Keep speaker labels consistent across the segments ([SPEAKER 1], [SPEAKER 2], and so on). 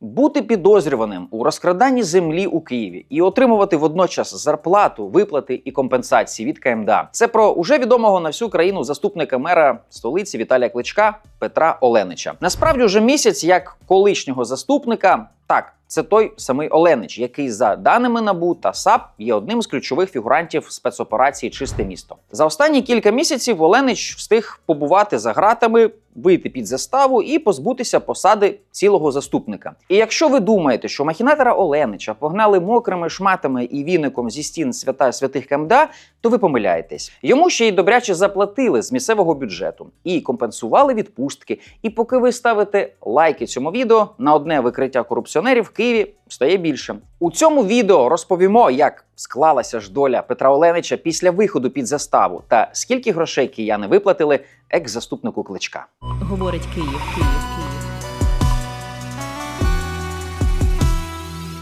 [SPEAKER 1] Бути підозрюваним у розкраданні землі у Києві і отримувати водночас зарплату, виплати і компенсації від КМДА. Це про уже відомого на всю країну заступника мера столиці Віталія Кличка Петра Оленича. Насправді, вже місяць як колишнього заступника, так. Це той самий Оленич, який за даними НАБУ та САП є одним з ключових фігурантів спецоперації Чисте місто. За останні кілька місяців Оленич встиг побувати за ґратами, вийти під заставу і позбутися посади цілого заступника. І якщо ви думаєте, що махінатора Оленича погнали мокрими шматами і віником зі стін свята святих КМДА, то ви помиляєтесь. Йому ще й добряче заплатили з місцевого бюджету і компенсували відпустки. І поки ви ставите лайки цьому відео на одне викриття корупціонерів в Києві стає більше. У цьому відео розповімо, як склалася ж доля Петра Оленича після виходу під заставу та скільки грошей кияни виплатили екс-заступнику кличка.
[SPEAKER 2] Говорить Київ, Київ, Київ.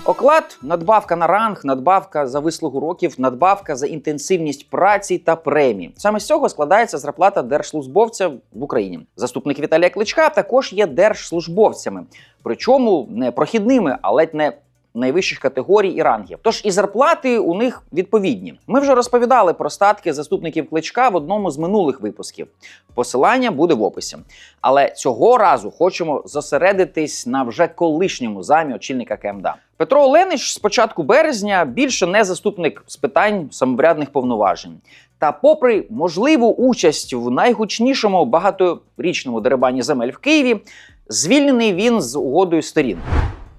[SPEAKER 1] Оклад, надбавка на ранг, надбавка за вислугу років, надбавка за інтенсивність праці та премії. Саме з цього складається зарплата держслужбовця в Україні. Заступник Віталія Кличка також є держслужбовцями, причому не прохідними, а ледь не найвищих категорій і рангів. Тож і зарплати у них відповідні. Ми вже розповідали про статки заступників кличка в одному з минулих випусків. Посилання буде в описі. Але цього разу хочемо зосередитись на вже колишньому замі очільника КМДА. Петро Оленич з початку березня більше не заступник з питань самоврядних повноважень. Та, попри можливу участь в найгучнішому багаторічному дерибані земель в Києві, звільнений він з угодою сторін.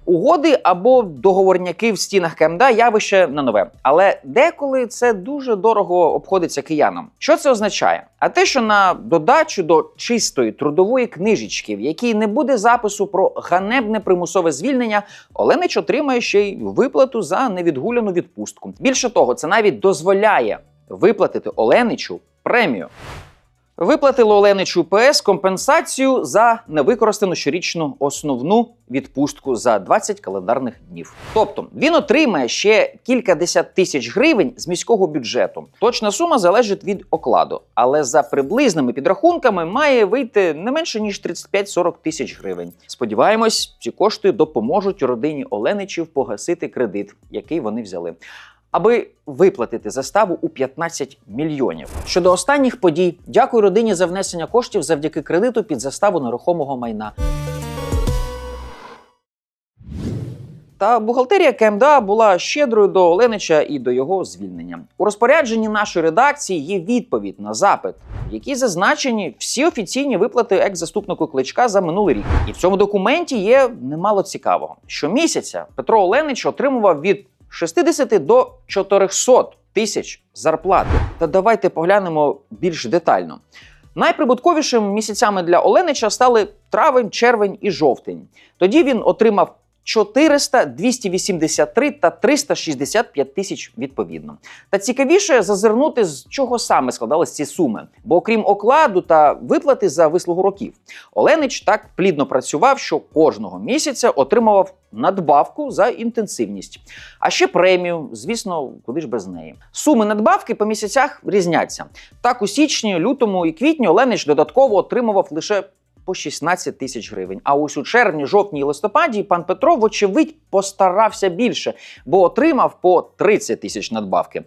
[SPEAKER 1] Угоди або договорняки в стінах КМДА явище не нове, але деколи це дуже дорого обходиться киянам. Що це означає? А те, що на додачу до чистої трудової книжечки, в якій не буде запису про ганебне примусове звільнення, Оленич отримає ще й виплату за невідгуляну відпустку. Більше того, це навіть дозволяє виплатити Оленичу премію. Виплатило Оленичу ПС компенсацію за невикористану щорічну основну відпустку за 20 календарних днів. Тобто він отримає ще кількадесят тисяч гривень з міського бюджету. Точна сума залежить від окладу, але за приблизними підрахунками має вийти не менше ніж 35-40 тисяч гривень. Сподіваємось, ці кошти допоможуть родині Оленичів погасити кредит, який вони взяли аби виплатити заставу у 15 мільйонів. Щодо останніх подій, дякую родині за внесення коштів завдяки кредиту під заставу нерухомого майна. Та бухгалтерія КМДА була щедрою до Оленича і до його звільнення. У розпорядженні нашої редакції є відповідь на запит, в якій зазначені всі офіційні виплати екс-заступнику кличка за минулий рік. І в цьому документі є немало цікавого. Щомісяця Петро Оленич отримував від 60 до 400 тисяч зарплати. Та давайте поглянемо більш детально. Найприбутковішими місяцями для Оленича стали травень, червень і жовтень. Тоді він отримав 400, 283 та 365 тисяч відповідно. Та цікавіше зазирнути, з чого саме складались ці суми. Бо окрім окладу та виплати за вислугу років, Оленич так плідно працював, що кожного місяця отримував надбавку за інтенсивність. А ще премію, звісно, куди ж без неї. Суми надбавки по місяцях різняться. Так, у січні, лютому і квітні Оленич додатково отримував лише по 16 тисяч гривень. А ось у червні, жовтні і листопаді пан Петро, вочевидь, постарався більше, бо отримав по 30 тисяч надбавки.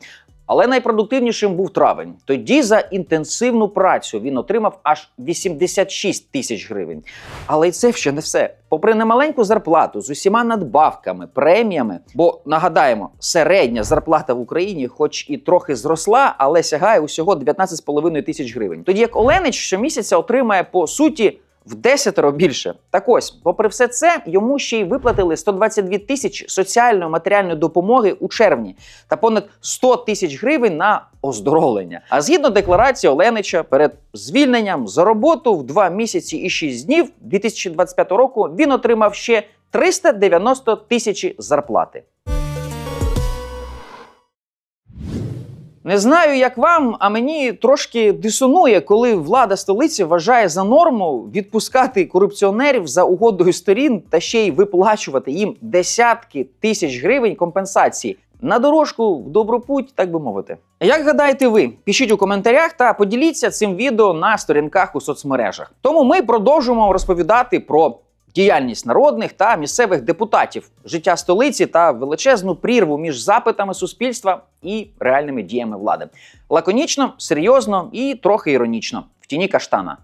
[SPEAKER 1] Але найпродуктивнішим був травень. Тоді за інтенсивну працю він отримав аж 86 тисяч гривень. Але й це ще не все. Попри немаленьку зарплату з усіма надбавками, преміями, бо нагадаємо, середня зарплата в Україні, хоч і трохи зросла, але сягає усього 19,5 тисяч гривень. Тоді як Оленич щомісяця отримає по суті. В десятеро більше. Так ось, попри все це, йому ще й виплатили 122 тисячі соціальної матеріальної допомоги у червні та понад 100 тисяч гривень на оздоровлення. А згідно декларації Оленича, перед звільненням за роботу в 2 місяці і 6 днів 2025 року він отримав ще 390 тисячі зарплати. Не знаю, як вам, а мені трошки дисонує, коли влада столиці вважає за норму відпускати корупціонерів за угодою сторін та ще й виплачувати їм десятки тисяч гривень компенсації. На дорожку в добру путь, так би мовити. Як гадаєте ви? Пишіть у коментарях та поділіться цим відео на сторінках у соцмережах. Тому ми продовжуємо розповідати про діяльність народних та місцевих депутатів, життя столиці та величезну прірву між запитами суспільства і реальними діями влади. Лаконічно, серйозно і трохи іронічно в тіні каштана.